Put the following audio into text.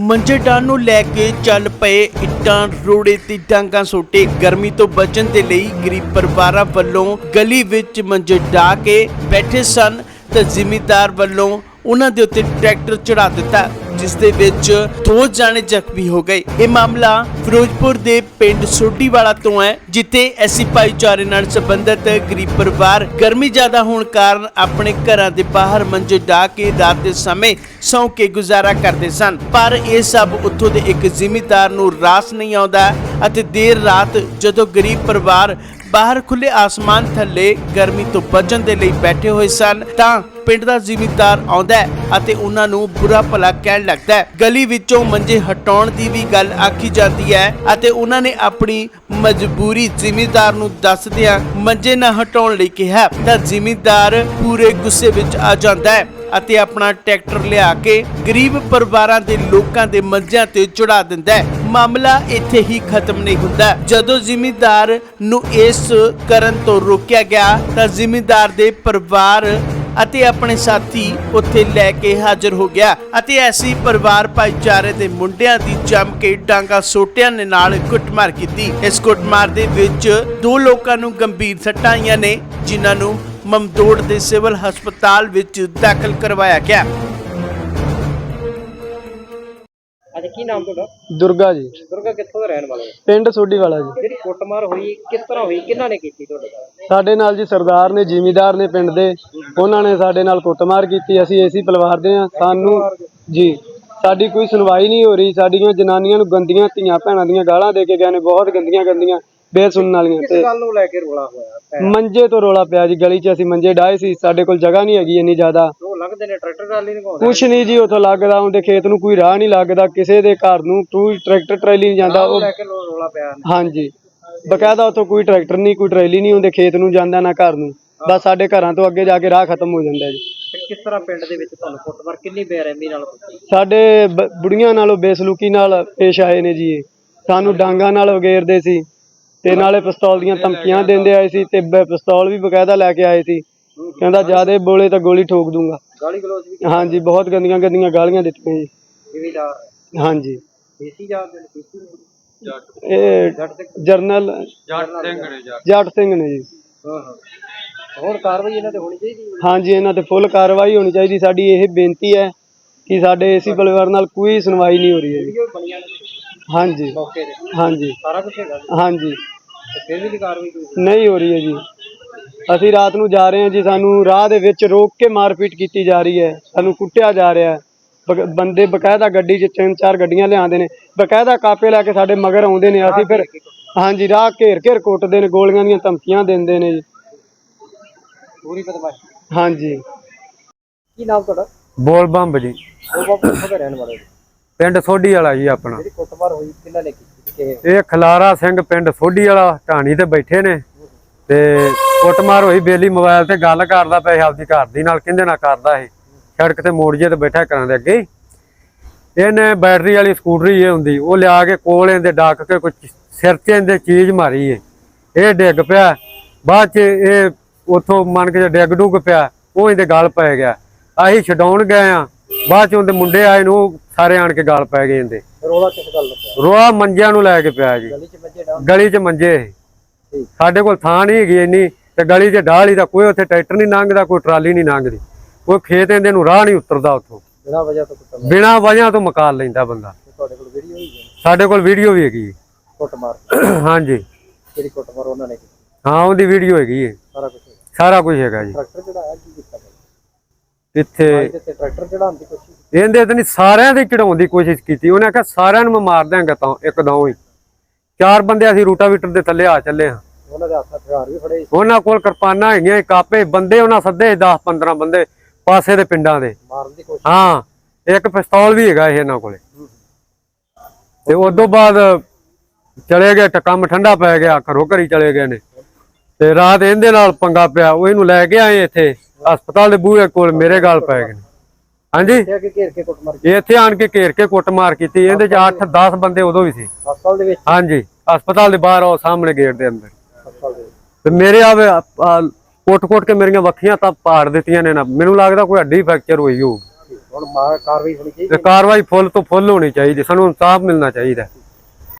ਮੰਜੇ ਡਾਣ ਨੂੰ ਲੈ ਕੇ ਚੱਲ ਪਏ ਇੱਟਾਂ, ਰੋੜੇ ਤੇ ਡਾਂਗਾ ਸੋਟੇ। ਗਰਮੀ ਤੋਂ ਬਚਣ ਦੇ ਲਈ ਗਰੀਬ ਪਰਿਵਾਰਾਂ ਵੱਲੋਂ ਗਲੀ ਵਿੱਚ ਮੰਜੇ ਢਾ ਕੇ ਬੈਠੇ ਸਨ ਤਾਂ ਜ਼ਿਮੀਦਾਰ ਵੱਲੋਂ ਉਹਨਾਂ ਦੇ ਉੱਤੇ ਟਰੈਕਟਰ ਚੜਾ ਦਿੱਤਾ। ਜਿਸ ਦੇ ਵਿੱਚ ਦੋ ਜਾਣੇ ਜ਼ਖਮੀ ਹੋ ਗਏ। ਇਹ ਮਾਮਲਾ ਫਿਰੋਜ਼ਪੁਰ ਦੇ ਪਿੰਡ ਸੋਢੀਵਾਲਾ ਤੋਂ ਹੈ, ਜਿੱਥੇ ਐਸੀ ਭਾਈਚਾਰੇ ਨਾਲ ਸੰਬੰਧਿਤ ਗਰੀਬ ਪਰਿਵਾਰ ਗਰਮੀ ਜ਼ਿਆਦਾ ਹੋਣ ਕਾਰਨ ਆਪਣੇ ਘਰਾਂ ਦੇ ਬਾਹਰ ਮੰਜੇ ਢਾ ਕੇ ਰਾਤ ਦੇ ਸਮੇਂ ਸੌਂ ਕੇ ਗੁਜ਼ਾਰਾ ਕਰਦੇ ਸਨ। ਪਰ ਇਹ ਸਭ ਉੱਥੋਂ ਦੇ ਇੱਕ ਜ਼ਿਮੀਦਾਰ ਨੂੰ ਰਾਸ ਨਹੀਂ ਆਉਂਦਾ ਅਤੇ ਦੇਰ ਰਾਤ ਜਦੋਂ ਗਰੀਬ ਪਰਿਵਾਰ ਬਾਹਰ ਖੁੱਲੇ ਆਸਮਾਨ ਥੱਲੇ ਗਰਮੀ ਤੋਂ ਬਚਣ ਦੇ ਲਈ ਬੈਠੇ ਹੋਏ ਸਨ, ਤਾਂ ਪਿੰਡ ਦਾ ਜ਼ਿਮੀਂਦਾਰ ਆਉਂਦਾ ਅਤੇ ਉਹਨਾਂ ਨੂੰ ਬੁਰਾ ਭਲਾ ਕਹਿਣ ਲੱਗਦਾ ਹੈ। ਗਲੀ ਵਿੱਚੋਂ ਮੰਜੇ ਹਟਾਉਣ ਦੀ ਵੀ ਗੱਲ ਆਖੀ ਜਾਂਦੀ ਹੈ ਅਤੇ ਉਹਨਾਂ ਨੇ ਆਪਣੀ ਮਜਬੂਰੀ ਜ਼ਿਮੀਂਦਾਰ ਨੂੰ ਦੱਸਦਿਆਂ ਮੰਜੇ ਨਾ ਹਟਾਉਣ ਲਈ ਕਿਹਾ। ਤਾਂ ਜ਼ਿਮੀਂਦਾਰ ਪੂਰੇ ਗੁੱਸੇ ਵਿੱਚ ਆ ਜਾਂਦਾ ਹੈ ਅਤੇ ਆਪਣਾ ਟਰੈਕਟਰ ਲਿਆ ਕੇ ਗਰੀਬ ਪਰਿਵਾਰਾਂ ਦੇ ਲੋਕਾਂ ਦੇ ਮੰਜਿਆਂ ਤੇ ਚੜਾ ਦਿੰਦਾ ਹੈ। ਮਾਮਲਾ ਇੱਥੇ ਹੀ ਖਤਮ ਨਹੀਂ ਹੁੰਦਾ। ਜਦੋਂ ਜ਼ਿਮੀਂਦਾਰ ਨੂੰ ਇਸ ਕਰਨ ਤੋਂ ਰੋਕਿਆ ਗਿਆ, ਤਾਂ ਜ਼ਿਮੀਂਦਾਰ ਦੇ ਪਰਿਵਾਰ ਅਤੇ ਆਪਣੇ ਸਾਥੀ ਉੱਥੇ ਲੈ ਕੇ ਹਾਜ਼ਰ ਹੋ ਗਿਆ ਅਤੇ ਐਸੀ ਪਰਿਵਾਰ ਭਾਈਚਾਰੇ ਦੇ ਮੁੰਡਿਆਂ ਦੀ ਜੰਮ ਕੇ ਡਾਂਗਾ ਸੋਟਿਆਂ ਨੇ ਨਾਲ ਕੁੱਟਮਾਰ ਕੀਤੀ। ਇਸ ਕੁੱਟਮਾਰ ਦੇ ਵਿੱਚ ਦੋ ਲੋਕਾਂ ਨੂੰ ਗੰਭੀਰ ਸੱਟਾਂ ਆਈਆਂ ਨੇ, ਜਿਨ੍ਹਾਂ ਨੂੰ ਮਮਦੋੜ ਦੇ ਸਿਵਲ ਹਸਪਤਾਲ ਵਿੱਚ ਦਾਖਲ ਕਰਵਾਇਆ ਗਿਆ। ਅੱਜ ਕੀ ਨਾਮ ਤੁਹਾਡਾ? ਦੁਰਗਾ ਜੀ। ਦੁਰਗਾ ਕਿੱਥੋਂ ਦਾ ਰਹਿਣ ਵਾਲਾ ਹੈ? ਪਿੰਡ ਸੋਢੀ ਵਾਲਾ ਜੀ। ਜਿਹੜੀ ਕੁੱਟਮਾਰ ਹੋਈ ਕਿਸ ਤਰ੍ਹਾਂ ਹੋਈ ਕਿਹਨਾਂ ਨੇ ਕੀਤੀ ਤੁਹਾਡੇ ਨਾਲ? ਸਾਡੇ ਨਾਲ ਜੀ ਸਰਦਾਰ ਨੇ ਜ਼ਿਮੀਦਾਰ ਨੇ ਪਿੰਡ ਦੇ। ਉਹਨਾਂ ਨੇ ਸਾਡੇ ਨਾਲ ਕੁੱਟਮਾਰ ਕੀਤੀ ਅਸੀਂ ਏਸੀ ਪਰਿਵਾਰ ਦੇ ਆ ਸਾਨੂੰ ਜੀ ਸਾਡੀ ਕੋਈ ਸੁਣਵਾਈ ਨਹੀਂ ਹੋ ਰਹੀ। ਸਾਡੀਆਂ ਜਨਾਨੀਆਂ ਨੂੰ ਗੰਦੀਆਂ ਧੀਆਂ ਭੈਣਾਂ ਦੀਆਂ ਗਾਲਾਂ ਦੇ ਕੇ ਗਏ ਨੇ ਬਹੁਤ ਗੰਦੀਆਂ ਗੰਦੀਆਂ ਬੇਸੁਣਨ ਵਾਲੀਆਂ ਕਿਸ ਤੇ ਗੱਲ ਨੂੰ ਲੈ ਕੇ ਰੋਲਾ ਹੋਇਆ ਮੰਜੇ ਤੋਂ ਰੋਲਾ ਪਿਆ ਜੀ ਗਲੀ 'ਚ ਅਸੀਂ ਮੰਜੇ ਡਾਏ ਸੀ। ਸਾਡੇ ਕੋਲ ਜਗ੍ਹਾ ਨਹੀਂ ਹੈਗੀ ਇੰਨੀ ਜ਼ਿਆਦਾ। ਲੰਘਦੇ ਨੇ ਟਰੈਕਟਰ ਟਰਾਲੀ ਨਹੀਂ ਘਾਉਂਦੇ ਕੁਛ ਨਹੀਂ ਜੀ ਉੱਥੋਂ ਲੱਗਦਾ ਉਹਦੇ ਖੇਤ ਨੂੰ ਕੋਈ ਰਾਹ ਨਹੀਂ ਲੱਗਦਾ ਕਿਸੇ ਦੇ ਘਰ ਨੂੰ ਕੋਈ ਟਰੈਕਟਰ ਟਰੈਲੀ ਨਹੀਂ ਜਾਂਦਾ ਉਹ ਲੈ ਕੇ ਰੋ- ਰੋਲਾ ਪਿਆ ਹਾਂਜੀ। ਬਕਾਇਦਾ ਉੱਥੋਂ ਕੋਈ ਟਰੈਕਟਰ ਨਹੀਂ ਕੋਈ ਟਰੈਲੀ ਨਹੀਂ ਹੁੰਦੇ ਖੇਤ ਨੂੰ ਜਾਂਦਾ ਨਾ ਘਰ ਨੂੰ। ਬਸ ਸਾਡੇ ਘਰਾਂ ਤੋਂ ਅੱਗੇ ਜਾ ਕੇ ਰਾਹ ਖਤਮ ਹੋ ਜਾਂਦਾ ਜੀ। ਤੇ ਕਿਸ ਤਰ੍ਹਾਂ ਪਿੰਡ ਦੇ ਵਿੱਚ ਤੁਹਾਨੂੰ ਕੁੱਟਮਾਰ ਕਿੰਨੀ ਬੇਰਹਿਮੀ ਨਾਲ ਹੋਈ ਸਾਡੇ ਬ- ਬੁੜੀਆਂ ਨਾਲੋਂ ਬੇਸਲੂਕੀ ਨਾਲ ਪੇਸ਼ ਆਏ ਨੇ ਜੀ ਇਹ। ਸਾਨੂੰ ਡਾਂਗਾ ਨਾਲ ਵਗੇਰਦੇ ਸੀ ਤੇ ਨਾਲੇ ਪਿਸਤੌਲ ਦੀਆਂ ਧਮਕੀਆਂ ਦਿੰਦੇ ਆਏ ਸੀ ਤੇ ਬ- ਪਿਸਤੌਲ ਵੀ ਬਕਾਇਦਾ ਲੈ ਕੇ ਆਏ ਸੀ। ਕਹਿੰਦਾ ਜਿਆਦੇ ਬੋਲੇ ਤਾਂ ਗੋਲੀ ਠੋਕ ਦੂੰਗਾ। ਗਾਲੀ ਗਲੋਚ ਵੀ ਹਾਂਜੀ ਬਹੁਤ ਗੰਦੀਆਂ ਗੰਦੀਆਂ ਗਾਲੀਆਂ ਦਿੱਤੀਆਂ ਜੀ। ਹਾਂਜੀ। ਦੇਸੀ ਜਾਤ ਦੇ ਕੀਤੀ ਇਹ ਜੱਟ ਜਰਨਲ ਜੱਟ ਸਿੰਘ ਨੇ ਜੱਟ। ਸਿੰਘ ਨੇ ਜੀ। ਹਾਂ ਹਾਂ। ਹੋਰ ਕਾਰਵਾਈ ਇਹਨਾਂ ਤੇ ਹੋਣੀ ਚਾਹੀਦੀ ਹੈ? ਹਾਂਜੀ ਇਹਨਾਂ ਤੇ ਫੁੱਲ ਕਾਰਵਾਈ ਹੋਣੀ ਚਾਹੀਦੀ। ਸਾਡੀ ਇਹ ਬੇਨਤੀ ਹੈ ਕਿ ਸਾਡੇ ਏਸੀ ਪਰਿਵਾਰ ਨਾਲ ਕੋਈ ਸੁਣਵਾਈ ਨਹੀਂ ਹੋ ਰਹੀ ਹੈ ਜੀ ਵੀਡੀਓ ਬਣੀਆਂ ਨੇ। ਹਾਂਜੀ। ਮੌਕੇ ਤੇ। ਹਾਂਜੀ। ਸਾਰਾ ਕੁਝ ਹੈਗਾ ਜੀ। ਹਾਂਜੀ। ਤੇ ਫਿਰ ਵੀ ਕਾਰਵਾਈ ਕੋਈ ਨਹੀਂ ਹੋ ਰਹੀ ਹੈ ਜੀ ਅਸੀਂ ਰਾਤ ਨੂੰ ਜਾ ਰਹੇ ਹਾਂ ਜੀ ਸਾਨੂੰ ਰਾਹ ਦੇ ਵਿੱਚ ਰੋਕ ਕੇ ਮਾਰਪੀਟ ਕੀਤੀ ਜਾ ਰਹੀ ਹੈ। ਸਾਨੂੰ ਕੁੱਟਿਆ ਜਾ ਰਿਹਾ ਹੈ। ਬੰਦੇ ਬਕਾਇਦਾ ਗੱਡੀ 'ਚ ਤਿੰਨ ਚਾਰ ਗੱਡੀਆਂ ਲਿਆਉਂਦੇ ਨੇ। ਬਕਾਇਦਾ ਕਾਪੇ ਲੈ ਕੇ ਸਾਡੇ ਮਗਰ ਆਉਂਦੇ ਨੇ। ਅਸੀਂ ਫਿਰ ਹਾਂਜੀ ਰਾਹ ਘੇਰ ਘੇਰ ਕੁੱਟਦੇ ਨੇ ਗੋਲੀਆਂ ਦੀਆਂ ਧਮਕੀਆਂ ਦਿੰਦੇ ਨੇ ਜੀ। ਪੂਰੀ ਬਦਮਾਸ਼ੀ। ਹਾਂਜੀ। ਕੀ ਨਾਮ ਤੁਹਾਡਾ? ਬੋਲ ਬੰਬ ਜੀ। ਉਹ ਬਾਪੂ ਕਿੱਥੋਂ ਦੇ ਰਹਿਣ ਵਾਲੇ ਹੋ? ਪਿੰਡ ਸੋਢੀ ਵਾਲਾ ਜੀ ਆਪਣਾ। ਜਿਹੜੀ ਕੁੱਟਮਾਰ ਹੋਈ ਕਿਹਨਾਂ ਨੇ ਕੀਤੀ? ਕਿਵੇਂ ਇਹ ਖਲਾਰਾ ਸਿੰਘ ਪਿੰਡ ਸੋਢੀ ਵਾਲਾ ਢਾਣੀ ਤੇ ਬੈਠੇ ਨੇ। ਤੇ ਕੁੱਟਮਾਰ ਹੋਈ ਬੇਲੀ ਮੋਬਾਈਲ ਤੇ ਗੱਲ ਕਰਦਾ ਪਿਆ ਆਪਦੀ ਘਰ ਦੀ ਨਾਲ ਕਿੰਦੇ ਨਾਲ ਕਰਦਾ ਸੀ। ਸੜਕ ਤੇ ਮੋੜ ਜੇ ਤੇ ਬੈਠਾ ਕਰਾਂ ਦੇ ਅੱਗੇ। ਇਹਨੇ ਬੈਟਰੀ ਵਾਲੀ ਸਕੂਟਰੀ ਇਹ ਹੁੰਦੀ ਉਹ ਲਿਆ ਕੇ ਕੋਲ ਇਹਦੇ ਡੱਕ ਕੇ ਕੁਝ ਸਿਰ 'ਚ ਇਹਦੇ ਚੀਜ਼ ਮਾਰੀ ਏ। ਇਹ ਡਿੱਗ ਪਿਆ। ਬਾਅਦ 'ਚ ਇਹ ਉਥੋਂ ਮੰਨ ਕੇ ਡਿੱਗ ਡੁੱਗ ਪਿਆ ਉਹ ਇਹਦੇ ਗਲ ਪੈ ਗਿਆ। ਅਸੀਂ ਛਡਾਉਣ ਗਏ ਆ। ਬਾਅਦ 'ਚ ਉਹਦੇ ਮੁੰਡੇ ਆਏ ਨੂੰ ਸਾਰੇ ਆਣ ਕੇ ਗਲ ਪੈ ਗਏ ਇਹਦੇ। ਰੋਲਾ ਕਿਸ ਗੱਲ ਦਾ ਰੋਆ ਮੰਜਿਆਂ ਨੂੰ ਲੈ ਕੇ ਪਿਆ ਜੀ। ਗਲੀ 'ਚ ਗਲੀ ਮੰਜੇ। ਸਾਡੇ ਕੋਲ ਥਾਂ ਨਹੀਂ ਹੈਗੀ ਇੰਨੀ ਤੇ ਗਲੀ 'ਚ ਢਾਲੀ ਦਾ ਕੋਈ ਉੱਥੇ ਟਰੈਕਟਰ ਨਹੀਂ ਲੰਘਦਾ ਕੋਈ ਟਰਾਲੀ ਨਹੀਂ ਲੰਘਦੀ ਕੋਈ ਖੇਤ ਇਹਦੇ ਨੂੰ ਰਾਹ ਨਹੀਂ ਉਤਰਦਾ ਉੱਥੋਂ। ਬਿਨਾਂ ਵਜ੍ਹਾ ਤੋਂ ਕੁੱਟਮਾਰ। ਬਿਨਾਂ ਵਜ੍ਹਾ ਤੋਂ ਮਕਾਲ ਲੈਂਦਾ ਬੰਦਾ। ਤੁਹਾਡੇ ਕੋਲ ਵੀਡੀਓ ਹੈ ਸਾਡੇ ਕੋਲ ਵੀਡੀਓ ਵੀ ਹੈਗੀ। ਹਾਂਜੀ। ਜਿਹੜੀ ਉਹਨਾਂ ਨੇ ਹਾਂ ਉਹਦੀ ਵੀਡੀਓ ਹੈਗੀ ਹੈ ਸਾਰਾ ਕੁਝ ਸਾਰਾ ਕੁਝ ਹੈਗਾ ਜੀ। ਟਰੈਕਟਰ ਚੜਾਇਆ ਕੀ ਕੀਤਾ ਇੱਥੇ ਟਰੈਕਟਰ ਚੜਾਉਣ ਦੀ ਕੋਸ਼ਿਸ਼ ਇਹਦੇ ਤੇ ਨਹੀਂ ਸਾਰਿਆਂ ਦੇ ਚੜਾਉਣ ਦੀ ਕੋਸ਼ਿਸ਼ ਕੀਤੀ। ਉਹਨੇ ਆਖਿਆ ਸਾਰਿਆਂ ਨੂੰ ਮੈਂ ਮਾਰ ਤਾਂ ਹੀ। ਚਾਰ ਬੰਦੇ ਅਸੀਂ ਰੂਟਾਵੀਟਰ ਦੇ ਥੱਲੇ ਆ ਚੱਲੇ ਹਾਂ। ਉਹਨਾਂ ਦੇ ਹੱਥ ਹਥਿਆਰ ਵੀ ਫੜੇ ਸੀ, ਉਹਨਾਂ ਕੋਲ ਕਿਰਪਾਨਾਂ ਹੈਗੀਆਂ ਕਾਪੇ ਬੰਦੇ ਉਹਨਾਂ ਸੱਦੇ 10 15 ਬੰਦੇ ਪਾਸੇ ਦੇ ਪਿੰਡਾਂ ਦੇ। ਮਾਰਨ ਦੀ ਕੋਸ਼ਿਸ਼ ਹਾਂ ਇੱਕ ਪਿਸਤੌਲ ਵੀ ਹੈਗਾ ਇਹ ਇਹਨਾਂ ਕੋਲੇ। ਤੇ ਉਸ ਤੋਂ ਬਾਅਦ ਚਲੇ ਗਏ ਤਾਂ ਕੰਮ ਠੰਡਾ ਪੈ ਗਿਆ ਘਰੋਂ ਘਰੀ ਚਲੇ ਗਏ ਨੇ। ਤੇ ਰਾਤ ਇਹਦੇ ਨਾਲ ਪੰਗਾ ਪਿਆ ਉਹ ਇਹਨੂੰ ਲੈ ਕੇ ਆਏ ਇੱਥੇ। ਹਸਪਤਾਲ ਦੇ ਬੂਹੇ ਕੋਲ ਮੇਰੇ ਗਾਲ ਪੈ ਗਏ ਹਾਂਜੀ। ਘੇਰ ਕੇ ਕੁੱਟਮਾਰ ਇੱਥੇ ਆਣ ਕੇ ਘੇਰ ਕੇ ਕੁੱਟਮਾਰ ਕੀਤੀ। ਇਹਦੇ ਚ 8 10 ਬੰਦੇ ਉਦੋਂ ਵੀ ਸੀ। ਹਸਪਤਾਲ ਦੇ ਵਿੱਚ? ਹਾਂਜੀ। ਹਸਪਤਾਲ ਦੇ ਬਾਹਰ ਉਹ ਸਾਹਮਣੇ ਗੇਟ ਦੇ ਅੰਦਰ। ਹਸਪਤਾਲ ਦੇ ਵਿੱਚ। ਤੇ ਮੇਰੇ ਆਵੇ ਕੁੱਟ-ਕੁੱਟ ਕੇ ਮੇਰੀਆਂ ਵੱਖੀਆਂ ਤਾਂ ਪਾੜ ਦਿੱਤੀਆਂ ਨੇ ਨਾ। ਮੈਨੂੰ ਲੱਗਦਾ ਕੋਈ ਹੱਡੀ ਫ੍ਰੈਕਚਰ ਹੋਈ ਹੋਊ। ਹੁਣ ਮਾਰ ਕਾਰਵਾਈ ਹੋਣੀ ਚਾਹੀਦੀ ਕਾਰਵਾਈ ਫੁੱਲ ਤੋਂ ਫੁੱਲ ਹੋਣੀ ਚਾਹੀਦੀ। ਸਾਨੂੰ ਇਨਸਾਫ ਮਿਲਣਾ ਚਾਹੀਦਾ।